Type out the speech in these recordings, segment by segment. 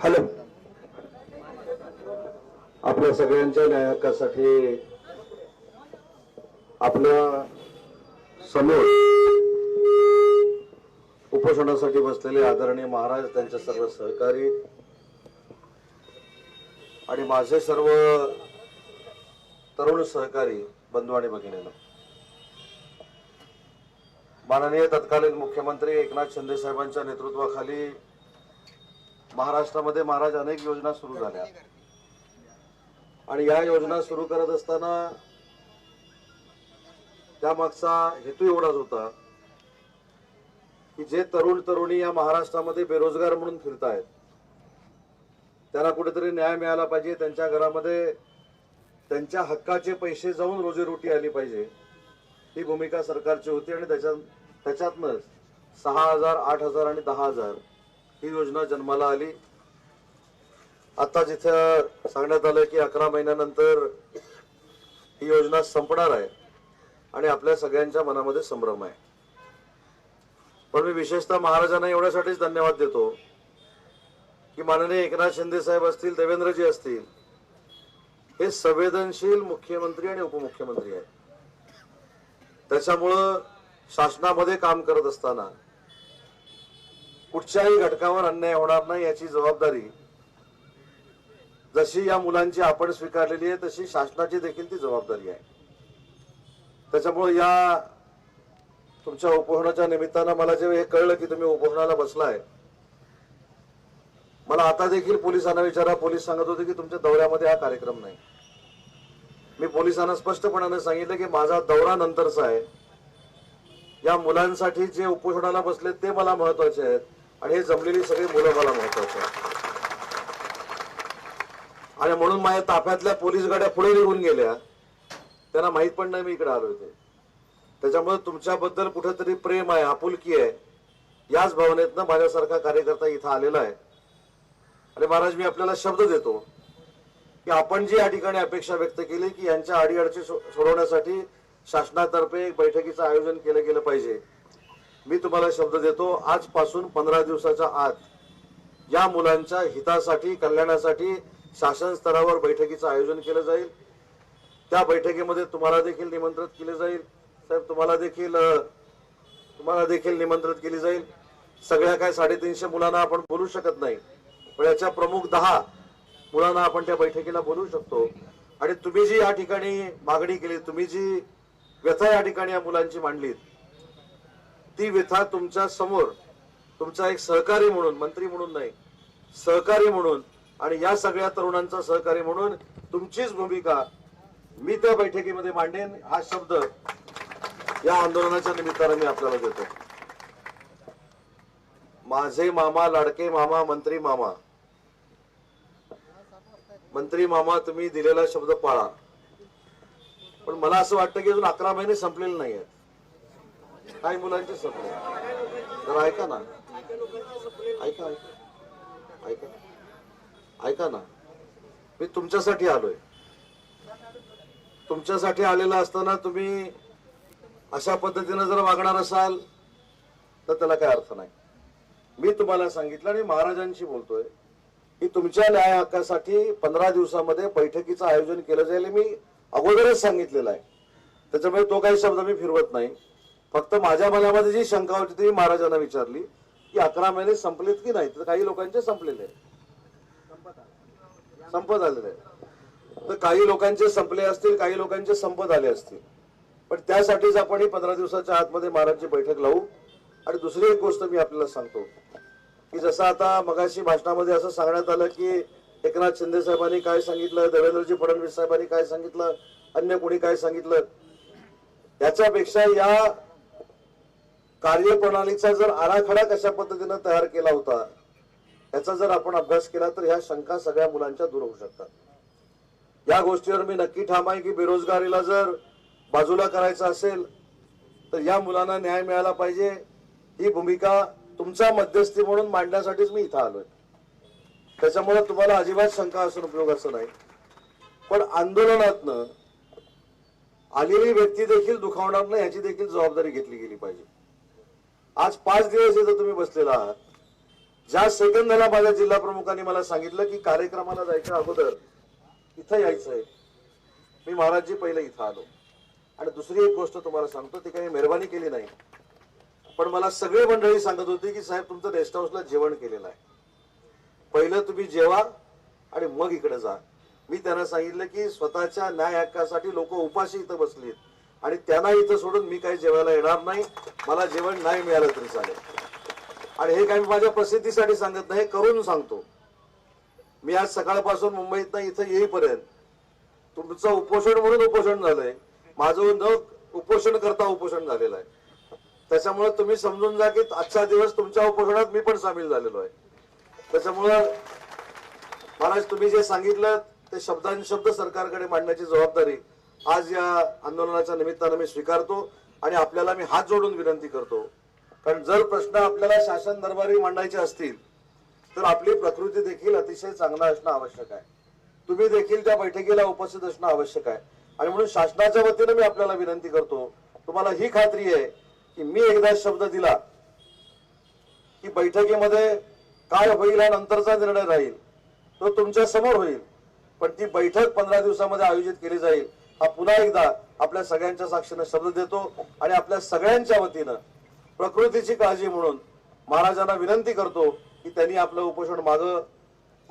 Hello. आपल्या सगळ्यांच्या न्यायकासाठी आपल्यासमोर उपोषणासाठी बसलेले आदरणीय महाराज त्यांचे सर्व सहकारी आणि माझे सर्व तरुण सहकारी बंधू आणि भगिनीला माननीय तत्कालीन मुख्यमंत्री एकनाथ शिंदे साहेबांच्या नेतृत्वाखाली महाराष्ट्रामध्ये महाराज अनेक योजना सुरू झाल्या. आणि या योजना सुरू करत असताना त्यामागचा हेतू एवढाच होता की जे तरुण तरुणी या महाराष्ट्रामध्ये बेरोजगार म्हणून फिरतायत त्यांना कुठेतरी न्याय मिळाला पाहिजे त्यांच्या घरामध्ये त्यांच्या हक्काचे पैसे जाऊन रोजीरोटी आली पाहिजे ही भूमिका सरकारची होती आणि त्याच्यात त्याच्यातनंच सहा हजार आठ हजार आणि दहा हजार ही योजना जन्माला आली. आता जिथं सांगण्यात आलं की अकरा महिन्यानंतर ही योजना संपणार आहे आणि आपल्या सगळ्यांच्या मनामध्ये संभ्रम आहे. पण मी विशेषतः महाराजांना एवढ्यासाठीच धन्यवाद देतो की माननीय एकनाथ शिंदे साहेब असतील देवेंद्रजी असतील हे संवेदनशील मुख्यमंत्री आणि उपमुख्यमंत्री आहेत. त्याच्यामुळं शासनामध्ये काम करत असताना कुठच्याही घटकावर अन्याय होणार नाही याची जबाबदारी. जशी या मुलांची आपण स्वीकारलेली आहे तशी शासनाची देखील ती जबाबदारी आहे. त्याच्यामुळे या तुमच्या उपोषणाच्या निमित्तानं मला जेव्हा हे कळलं की तुम्ही उपोषणाला बसलाय मला आता देखील पोलिसांना विचारा. पोलीस सांगत होते की तुमच्या दौऱ्यामध्ये हा कार्यक्रम नाही. मी पोलिसांना स्पष्टपणाने सांगितलं की माझा दौरा नंतरचा आहे. या मुलांसाठी जे उपोषणाला बसले ते मला महत्त्वाचे आहेत. आणि हे जमलेली सगळी मुलं मला महत्वाचं आणि म्हणून माझ्या ताफ्यातल्या पोलीस गाड्या पुढे निघून गेल्या. त्यांना माहीत पण नाही मी इकडे आलो होते त्याच्यामुळे तुमच्याबद्दल कुठेतरी प्रेम आहे आपुलकी आहे. याच भावनेतनं माझ्यासारखा कार्यकर्ता इथं आलेला आहे. आणि महाराज मी आपल्याला शब्द देतो की आपण जी या ठिकाणी अपेक्षा व्यक्त केली की यांच्या अडीअडचणी सो- सोडवण्यासाठी शासनातर्फे एक बैठकीचं आयोजन केलं गेलं पाहिजे. मी तुम्हाला शब्द देतो आजपासून पंधरा दिवसाच्या आत या मुलांच्या हितासाठी कल्याणासाठी शासन स्तरावर बैठकीचं आयोजन केलं जाईल. त्या बैठकीमध्ये तुम्हाला देखील निमंत्रित केले जाईल. साहेब तुम्हाला देखील तुम्हाला देखील निमंत्रित केली जाईल. सगळ्या काय साडेतीनशे मुलांना आपण बोलू शकत नाही पण याच्या प्रमुख दहा मुलांना आपण त्या बैठकीला बोलू शकतो. आणि तुम्ही जी या ठिकाणी मागणी केली तुम्ही जी व्यथा या ठिकाणी या मुलांची मांडलीत ती व्यथा तुमच्यासमोर तुमचा एक सहकारी म्हणून मंत्री म्हणून नाही सहकारी म्हणून आणि या सगळ्या तरुणांचा सहकारी म्हणून तुमचीच भूमिका मी त्या बैठकीमध्ये मांडेन. हा शब्द या आंदोलनाच्या निमित्तानं मी आपल्याला देतो. माझे मामा लाडके मामा मंत्री मामा. मंत्री मामा तुम्ही दिलेला शब्द पाळा. पण मला असं वाटतं की अजून अकरा महिने संपलेले नाही आहेत काही मुलांचे सपने. तर ऐका ना. ऐका ऐका. ऐका ऐका ना. मी तुमच्यासाठी आलोय. तुमच्यासाठी आलेला असताना तुम्ही अशा पद्धतीनं जर वागणार असाल तर त्याला काय अर्थ नाही. मी तुम्हाला सांगितलं आणि महाराजांशी बोलतोय की तुमच्या न्याय हक्कासाठी पंधरा दिवसामध्ये बैठकीचं आयोजन केलं जाईल मी अगोदरच सांगितलेलं आहे. त्याच्यामुळे तो काही शब्द मी फिरवत नाही. फक्त माझ्या मनामध्ये जी शंका होती ती महाराजांना विचारली की अकरा महिने संपलेत की नाही? तर काही लोकांचे संपलेले संपत आलेले आहे तर काही लोकांचे संपले असतील काही लोकांचे संपत आले असतील. पण त्यासाठीच आपण ही पंधरा दिवसाच्या आतमध्ये महाराजची बैठक लावू. आणि दुसरी एक गोष्ट मी आपल्याला सांगतो की जसं आता मगाशी भाषणामध्ये असं सांगण्यात आलं की एकनाथ शिंदे साहेबांनी काय सांगितलं देवेंद्रजी फडणवीस साहेबांनी काय सांगितलं अन्य कोणी काय सांगितलं त्याच्यापेक्षा या कार्यप्रणालीचा जर आराखडा कशा पद्धतीनं तयार केला होता याचा जर आपण अभ्यास केला तर ह्या शंका सगळ्या मुलांच्या दूर होऊ शकतात. या गोष्टीवर मी नक्की ठाम आहे की बेरोजगारीला जर बाजूला करायचं असेल तर या मुलांना न्याय मिळाला पाहिजे. ही भूमिका तुमच्या मध्यस्थी म्हणून मांडण्यासाठीच मी इथं आलोय. त्याच्यामुळे तुम्हाला अजिबात शंका असून उपयोग असं नाही. पण आंदोलनातनं आलेली व्यक्ती देखील दुखावणार नाही याची देखील जबाबदारी घेतली गेली पाहिजे. आज पाच दिवस इथं तुम्ही बसलेला आहात. ज्या सेकंदाला माझ्या जिल्हा प्रमुखांनी मला सांगितलं की कार्यक्रमाला जायच्या अगोदर इथं यायचंय. मी महाराजजी पहिले इथं आलो. आणि दुसरी एक गोष्ट तुम्हाला सांगतो ती काही मेहरबानी केली नाही. पण मला सगळी मंडळी सांगत होती की साहेब तुमचं रेस्ट हाऊसला जेवण केलेलं आहे. पहिलं तुम्ही जेवा आणि मग इकडे जा. मी त्यांना सांगितलं की स्वतःच्या न्याय हक्कासाठी लोक उपाशी इथं बसलीत. आणि त्यांना इथं सोडून मी काही जेवायला येणार नाही. मला जेवण नाही मिळालं तरी चालेल. आणि हे काही माझ्या प्रसिद्धीसाठी सांगत नाही हे करून सांगतो. मी आज सकाळपासून मुंबईत इथं येईपर्यंत तुमचं उपोषण म्हणून उपोषण झालंय. माझं न उपोषण करता उपोषण झालेलं आहे. त्याच्यामुळे तुम्ही समजून जा की आजचा दिवस तुमच्या उपोषणात मी पण सामील झालेलो आहे. त्याच्यामुळं महाराज तुम्ही जे सांगितलं ते शब्दांशब्द सरकारकडे मांडण्याची जबाबदारी आज या आंदोलनाच्या निमित्तानं मी स्वीकारतो आणि आपल्याला मी हात जोडून विनंती करतो. कारण जर प्रश्न आपल्याला शासन दरबारी मांडायचे असतील तर आपली प्रकृती देखील अतिशय चांगला असणं आवश्यक आहे. तुम्ही देखील त्या बैठकीला उपस्थित असणं आवश्यक आहे. आणि म्हणून शासनाच्या वतीनं मी आपल्याला विनंती करतो तुम्हाला ही खात्री आहे की मी एकदा शब्द दिला की बैठकीमध्ये काय होईल हा नंतरचा निर्णय राहील तो तुमच्यासमोर होईल. पण ती बैठक पंधरा दिवसामध्ये आयोजित केली जाईल. हा पुन्हा एकदा आपल्या सगळ्यांच्या साक्षीनं शब्द देतो आणि आपल्या सगळ्यांच्या वतीनं प्रकृतीची काळजी म्हणून महाराजांना विनंती करतो की त्यांनी आपलं उपोषण माग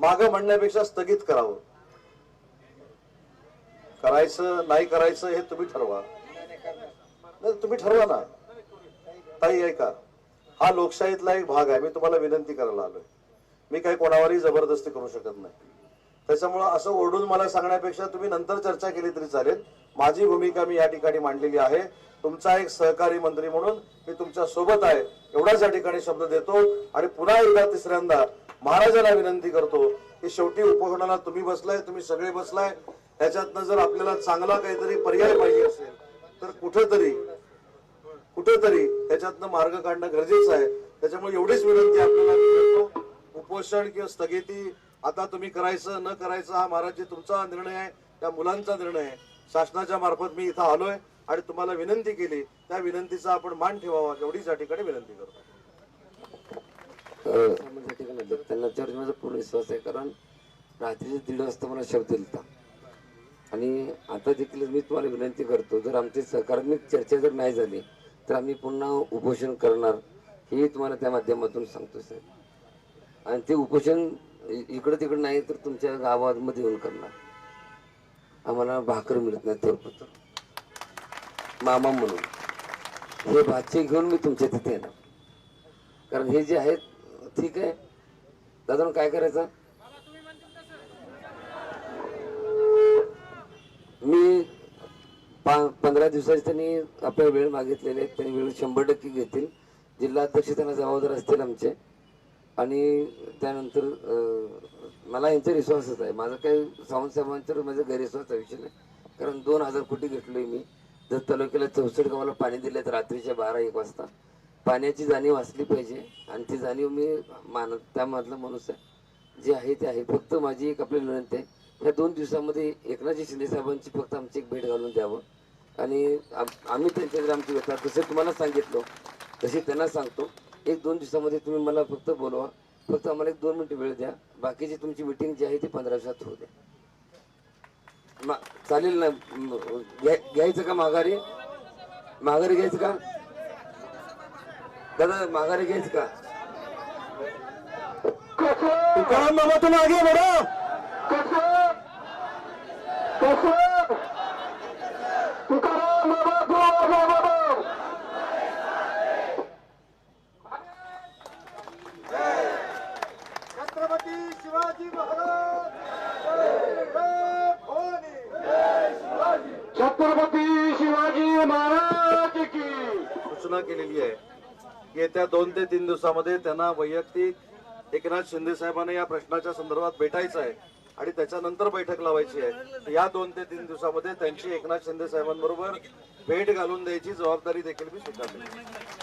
माग म्हणण्यापेक्षा स्थगित करावं. करायचं नाही करायचं हे तुम्ही ठरवा. नाही, तुम्ही ठरवा ना. ताई ऐका. हा लोकशाहीतला एक भाग आहे. मी तुम्हाला विनंती करायला आलोय. मी काही कोणावरही जबरदस्ती करू शकत नाही. त्याच्यामुळं असं ओरडून मला सांगण्यापेक्षा तुम्ही नंतर चर्चा केली तरी चालेल. माझी भूमिका मी या ठिकाणी मांडलेली आहे. तुमचा एक सहकारी मंत्री म्हणून मी तुमच्यासोबत आहे. एवढाच या ठिकाणी शब्द देतो. आणि पुन्हा एकदा तिसऱ्यांदा महाराजांना विनंती करतो की शेवटी उपोषणाला तुम्ही बसलाय तुम्ही सगळे बसलाय. त्याच्यातनं जर आपल्याला चांगला काहीतरी पर्याय पाहिजे असेल तर कुठेतरी कुठेतरी त्याच्यातनं मार्ग काढणं गरजेचं आहे. त्याच्यामुळे एवढीच विनंती आपल्याला मी करतो. उपोषण किंवा स्थगिती आता तुम्ही करायचं न करायचं हा महाराजजी तुमचा निर्णय आहे त्या मुलांचा निर्णय आहे. शासनाच्या मार्फत मी इथं आलोय आणि तुम्हाला विनंती केली त्या विनंतीचा आपण मान ठेवावा एवढीच या ठिकाणी विनंती करतो. त्यांना त्यावर माझा पूर्ण विश्वास आहे कारण रात्रीचे दीड वाजता मला शब्द दिलता. आणि आता देखील मी तुम्हाला विनंती करतो जर आमची सकारात्मक चर्चा जर नाही झाली तर आम्ही पुन्हा उपोषण करणार हे तुम्हाला त्या माध्यमातून सांगतो साहेब. आणि ते उपोषण इकडं तिकडं नाही तर तुमच्या गावामध्ये येऊन करणार. आम्हाला भाकर मिळत नाही तोरपत्र मामा म्हणून. हे भाचे घेऊन मी तुमच्या तिथे येणार. कारण हे जे आहेत ठीक आहे. दादा काय करायचं? मी पा पंधरा दिवसाचे त्यांनी आपल्या वेळ मागितलेले आहेत. त्यांनी वेळ शंभर टक्के घेतील. जिल्हा अध्यक्ष त्यांना जबाबदार असतील आमचे. आणि त्यानंतर मला यांचा रिस्पॉन्सच आहे. माझा काही सावंत साहेबांच्यावर माझा गैरविश्वासचा विषय नाही. कारण दोन हजार कोटी घेतलोय मी. जर तालुक्याला चौसष्ट गावाला पाणी दिले तर रात्रीच्या बारा एक वाजता. पाण्याची जाणीव असली पाहिजे आणि ती जाणीव मी मान त्यामधला माणूस आहे. जे आहे ते आहे. फक्त माझी एक आपली विनंती आहे. ह्या दोन दिवसामध्ये एकनाथजी शिंदे साहेबांची फक्त आमची एक भेट घालून द्यावं. आणि आम- आम्ही त्यांच्याकडे आमची व्यथा तसे तुम्हाला सांगितलं तसे त्यांना सांगतो. एक दोन दिवसामध्ये तुम्ही मला फक्त बोलवा. फक्त आम्हाला एक दोन मिनिटं वेळ द्या. बाकीची तुमची मिटिंग जी आहे ती पंधरा दिवसात होऊ द्या मा- चालेल ना? घ्यायचं का माघारी? माघारी घ्यायचं का? दादा माघारी घ्यायचं का? तुकाराम बाबा तुम आगे बढ़ो छत्रपती शिवाजी महाराज जय जय भवानी छत्रपती शिवाजी महाराज की सूचना केलेली आहे की येत्या दोन ते तीन दिवसामध्ये त्यांना वैयक्तिक एकनाथ शिंदे साहेबांना या प्रश्नाच्या संदर्भात भेटायचं आहे आणि त्याच्यानंतर बैठक लावायची आहे. या दोन ते तीन दिवसामध्ये त्यांची एकनाथ शिंदे साहेबांबरोबर भेट घालून द्यायची जबाबदारी देखील मी स्वीकारली